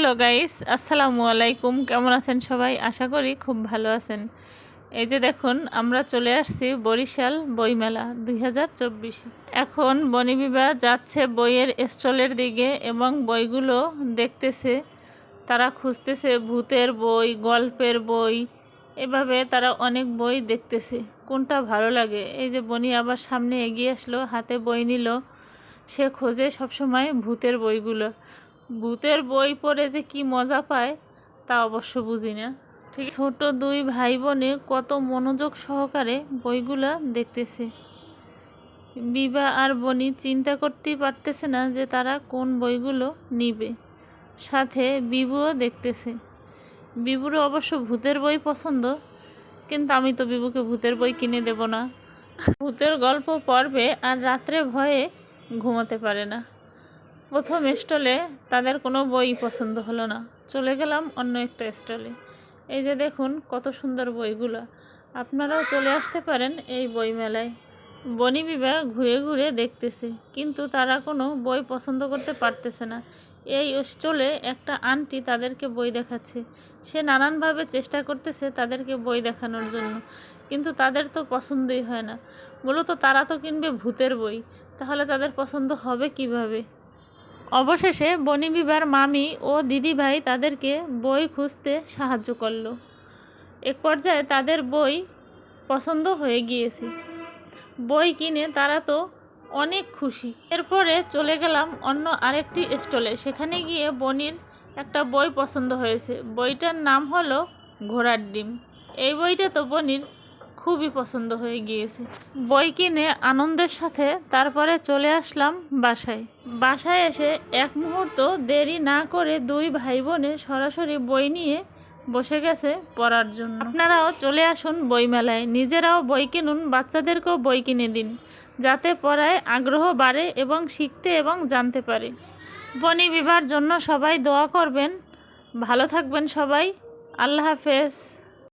Hello guys, আসসালামু আলাইকুম। কেমন আছেন সবাই? আশা করি খুব ভালো আছেন। এই যে দেখুন, আমরা চলে আসছি বরিশাল বইমেলা দুই এখন বনিবিবা যাচ্ছে বইয়ের স্টলের দিকে এবং বইগুলো দেখতেছে। তারা খুঁজতেছে ভূতের বই, গল্পের বই, এভাবে তারা অনেক বই দেখতেছে। কোনটা ভালো লাগে? এই যে বনি আবার সামনে এগিয়ে আসলো, হাতে বই নিল। সে খোঁজে সবসময় ভূতের বইগুলো। ভূতের বই পড়ে যে কি মজা পায়, তা অবশ্য বুঝি না। ঠিক, ছোট দুই ভাই বোনে কত মনোযোগ সহকারে বইগুলা দেখতেছে। বিবা আর বনি চিন্তা করতেই পারতেছে না যে তারা কোন বইগুলো নিবে। সাথে বিবুও দেখতেছে। বিবুরও অবশ্য ভূতের বই পছন্দ, কিন্তু আমি তো বিবুকে ভূতের বই কিনে দেব না। ভূতের গল্প পড়বে আর রাত্রে ভয়ে ঘুমোতে পারে না। প্রথম স্টলে তাদের কোনো বই পছন্দ হলো না। চলে গেলাম অন্য একটা স্টলে। এই যে দেখুন, কত সুন্দর বইগুলো। আপনারাও চলে আসতে পারেন এই বই মেলায় বনি বিভাগ ঘুরে ঘুরে দেখতেছে, কিন্তু তারা কোনো বই পছন্দ করতে পারতেছে না। এই স্টলে একটা আন্টি তাদেরকে বই দেখাচ্ছে। সে নানানভাবে চেষ্টা করতেছে তাদেরকে বই দেখানোর জন্য, কিন্তু তাদের তো পছন্দই হয় না। মূলত তারা তো কিনবে ভূতের বই, তাহলে তাদের পছন্দ হবে কীভাবে? অবশেষে বনি বিবার মামি ও দিদিভাই তাদেরকে বই খুঁজতে সাহায্য করল। এক পর্যায়ে তাদের বই পছন্দ হয়ে গিয়েছে। বই কিনে তারা তো অনেক খুশি। এরপরে চলে গেলাম অন্য আরেকটি স্টলে। সেখানে গিয়ে বনির একটা বই পছন্দ হয়েছে। বইটার নাম হলো ঘোড়ার ডিম। এই বইটা তো বনির খুবই পছন্দ হয়ে গিয়েছে। বই কিনে আনন্দের সাথে তারপরে চলে আসলাম বাসায়। বাসায় এসে এক মুহূর্ত দেরি না করে দুই ভাই বোনে সরাসরি বই নিয়ে বসে গেছে পড়ার জন্য। আপনারাও চলে আসুন বইমেলায়। নিজেরাও বই কিনুন, বাচ্চাদেরকেও বই কিনে দিন, যাতে পড়ায় আগ্রহ বাড়ে এবং শিখতে এবং জানতে পারে। বনি বিবার জন্য সবাই দোয়া করবেন। ভালো থাকবেন সবাই। আল্লাহ হাফেজ।